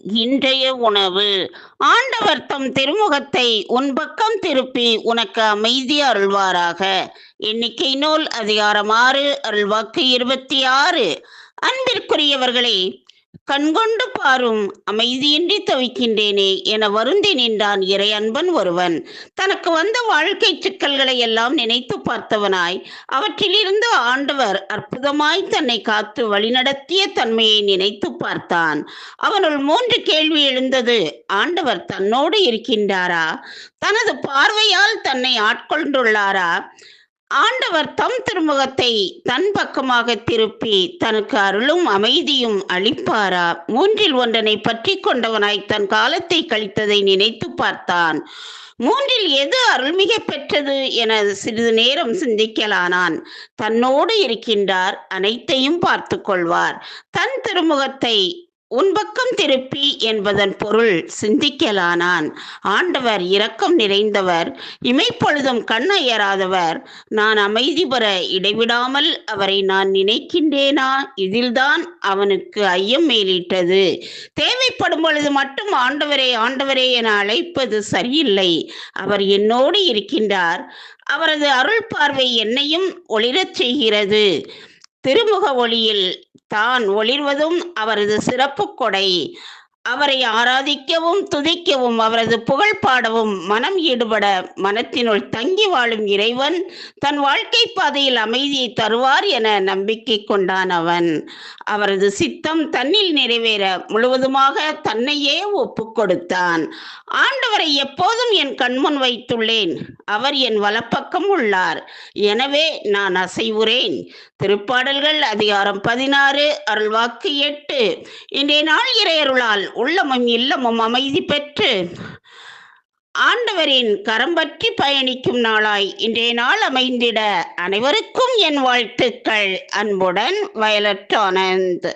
இன்றைய உணவு. ஆண்டவர் தம் திருமுகத்தை உன் பக்கம் திருப்பி உனக்கு அமைதி அருள்வாராக. எண்ணிக்கை நூல் அதிகாரம் ஆறு அருள்வாக்கு இருபத்தி ஆறு. அன்பிற்குரியவர்களே கண்கொண்டு பாரும் அமைதியின்றி தவிக்கின்றேனே என வருந்தி நின்றான் இறை அன்பன் ஒருவன். தனக்கு வந்த வாழ்க்கை சிக்கல்களை எல்லாம் நினைத்து பார்த்தவனாய் அவற்றிலிருந்து ஆண்டவர் அற்புதமாய் தன்னை காத்து வழிநடத்திய தன்மையை நினைத்து பார்த்தான். அவனுள் மூன்று கேள்வி எழுந்தது ஆண்டவர் தன்னோடு இருக்கின்றாரா? தனது பார்வையால் தன்னை ஆட்கொண்டுள்ளாரா? ஆண்டவர் தம் திருமுகத்தை தன் பக்கமாக திருப்பி தனக்கு அருளும் அமைதியும் அளிப்பாரா? மூன்றில் ஒன்றனை பற்றி கொண்டவனாய் தன் காலத்தை கழித்ததை நினைத்து பார்த்தான். மூன்றில் எது அருள்மிக பெற்றது என சிறிது நேரம் சிந்திக்கலானான். தன்னோடு இருக்கின்றார் அனைத்தையும் பார்த்து கொள்வார். தன் திருமுகத்தை உன்பக்கம் திருப்பி என்பதன் பொருள் சிந்திக்கலானான். ஆண்டவர் இரக்கம் நிறைந்தவர் இமைப்பொழுதும் கண்ணயராதவர் நான் அமைதி பெற இடைவிடாமல் அவரை நான் நினைக்கின்றேனா? இதில்தான் அவனுக்கு ஐயம் மேலிட்டது. தேவைப்படும் பொழுது மட்டும் ஆண்டவரே ஆண்டவரே என அழைப்பது சரியில்லை. அவர் என்னோடு இருக்கின்றார். அவரது அருள் பார்வை என்னையும் ஒளிரச் செய்கிறது. திருமுக ஒளியில் தான் ஒளிர்வதும் அவரது சிறப்பு கொடை. அவரை ஆராதிக்கவும் துதிக்கவும் அவரது புகழ் பாடவும் மனம் ஈடுபட மனத்தினுள் தங்கி வாழும் இறைவன் தன் வாழ்க்கை பாதையில் அமைதியை தருவார் என நம்பிக்கை கொண்டான் அவன். அவரது சித்தம் தன்னில் நிறைவேற முழுவதுமாக தன்னையே ஒப்பு கொடுத்தான். ஆண்டவரை எப்போதும் என் கண்முன் வைத்துள்ளேன் அவர் என் வலப்பக்கம் உள்ளார். எனவே நான் அசைவுறேன். திருப்பாடல்கள் அதிகாரம் பதினாறு அருள்வாக்கு எட்டு. இன்றைய நாள் இறையருளால் உள்ளமும் இல்லமும் அமைதி பெற்று ஆண்டவரின் கரம் பற்றி பயணிக்கும் நாளாய் இன்றைய நாள் அமைந்திட அனைவருக்கும் என் வாழ்த்துக்கள். அன்புடன் வயலட் ஆனந்த்.